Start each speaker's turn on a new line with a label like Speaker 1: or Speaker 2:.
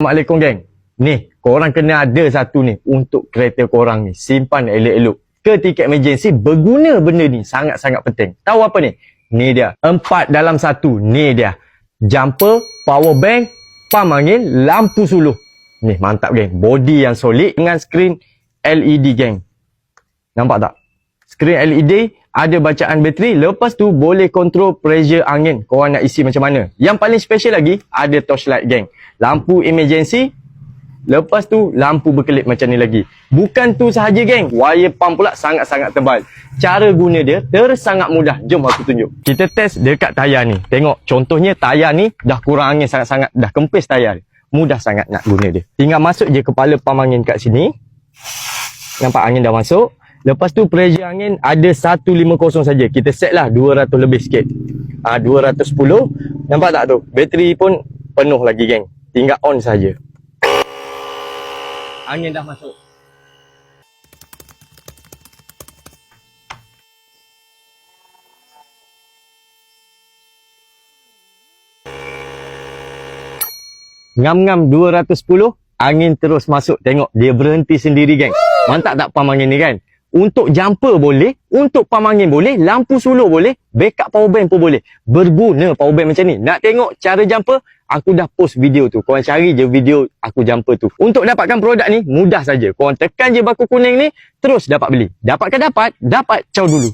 Speaker 1: Assalamualaikum geng. Ni, korang kena ada satu ni untuk kereta korang ni. Simpan elok-elok. Ketika emergency, berguna benda ni. Sangat-sangat penting. Tahu apa ni? Ni dia. Empat dalam satu. Ni dia. Jumper, power bank, pam angin, lampu suluh. Ni, mantap geng. Body yang solid dengan skrin LED geng. Nampak tak? Skrin LED, ada bacaan bateri. Lepas tu, boleh kontrol pressure angin. Korang nak isi macam mana. Yang paling special lagi, ada torchlight geng. Lampu emergency, Lepas tu lampu berkelip macam ni lagi. Bukan tu sahaja geng. Wire pump pula sangat-sangat tebal. Cara guna dia tersangat mudah. Jom aku tunjuk. Kita test dekat tayar ni. Tengok contohnya tayar ni dah kurang angin sangat-sangat. Dah kempis tayar. Mudah sangat nak guna dia. Tinggal masuk je kepala pump angin kat sini. Nampak angin dah masuk. Lepas tu pressure angin ada 150 saja. Kita set lah 200 lebih sikit. Ah 210. Nampak tak tu? Bateri pun penuh lagi geng. Tinggal on saja angin dah masuk. Ngam-ngam 210, angin terus masuk. Tengok, dia berhenti sendiri, geng. Mantap tak pam angin ni kan? Untuk jumper boleh, untuk pam angin boleh, lampu suluh boleh, backup power bank pun boleh. Berguna power bank macam ni. Nak tengok cara jumper? Aku dah post video tu. Korang cari je video aku jumper tu. Untuk dapatkan produk ni, mudah saja. Korang tekan je baku kuning ni, terus dapat beli. Dapatkan dapat, dapat caw dulu.